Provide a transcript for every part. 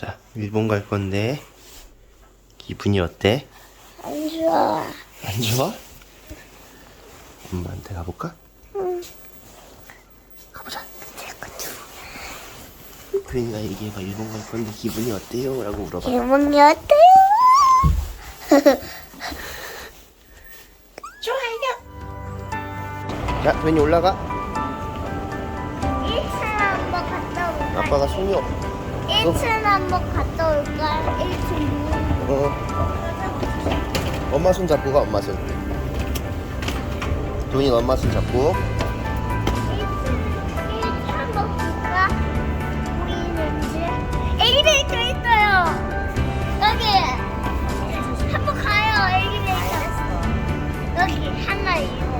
자, 일본 갈 건데 기분이 어때? 안 좋아. 안 좋아? 엄마한테 가볼까? 응. 가보자. 그러니까 얘기해봐. 일본 갈 건데 기분이 어때요? 라고 물어봐. 기분이 어때요? 좋아요. 자, 괜히 올라가. 1층 한번 갔다 올까? 아빠가 손녀. 1층 한번 갔다 올까? 1층 어. 엄마 손 잡고 가, 엄마 손. 돈이 엄마 손 잡고. 1층 한번 볼까? 보이는지? 엘리베이터 있어요. 여기 한번 가요. 엘리베이터. 여기 하나예요.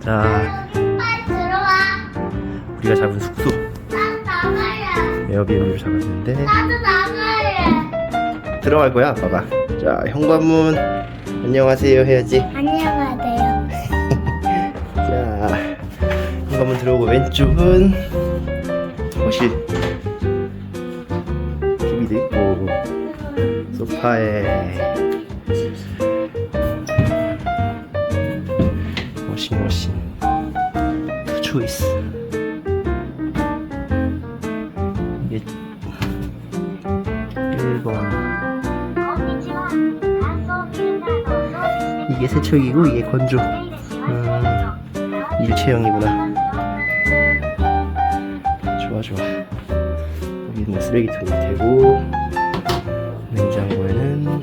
자, 빨리 들어와. 우리가 잡은 숙소 나. 에어비앤비를 잡았는데 나도. 들어갈 거야, 아빠가. 자, 현관문 안녕하세요 해야지. 안녕하세요. 자, 현관문 들어오고 왼쪽은 거실. TV도 있고 소파에 1번 이게 세척이고 이게 건조. 음, 일체형이구나. 좋아 좋아. 여기는 쓰레기통이 되고 냉장고에는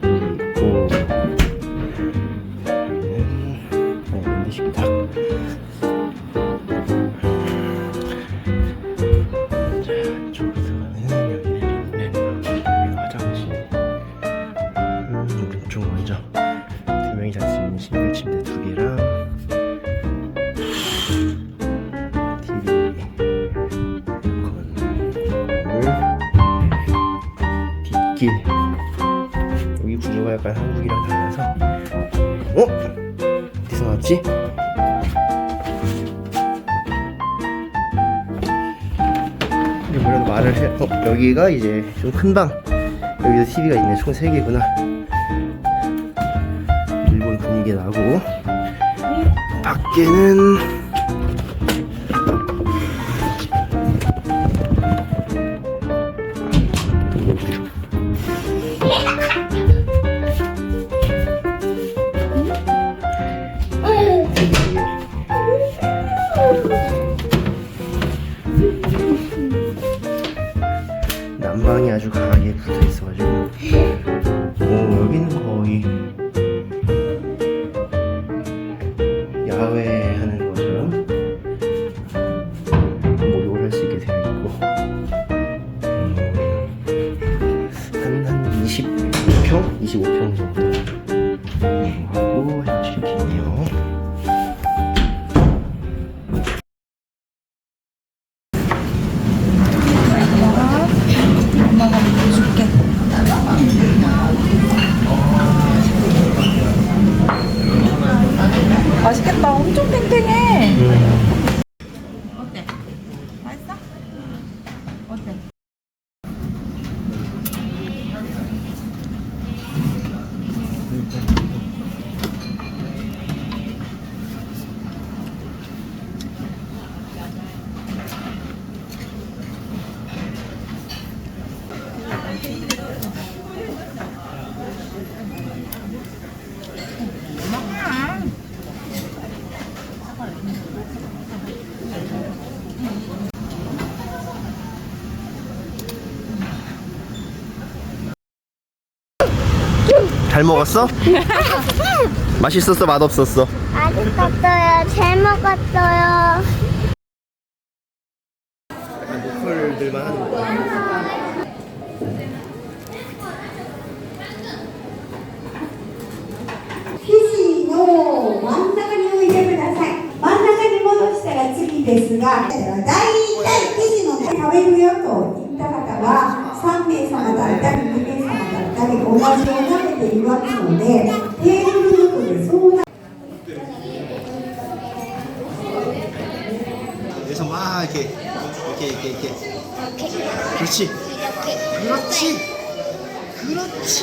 있고 여기는 아니 식탁. 침대 두 개랑 TV 건물 뒷길 여기 구조가 약간 한국이랑 달라서 어? 어디서 나왔지? 뭐라도 말을 해. 어, 여기가 이제 좀 큰 방. 여기도 TV가 있네. 총 3개구나. 밖에는 一我看什。 잘 먹었어? 맛있었어? 맛없었어? 맛있었어요. 잘 먹었어요. 약간 목소리들만 하는 거 ですが大体肘のね食べるよと言った方は3名様だったり2名様だったり同じお鍋で言わすのでテーブルごとで相談 여기서 막 이렇게 이렇게 이렇게 이렇게 그렇지 그렇지 그렇지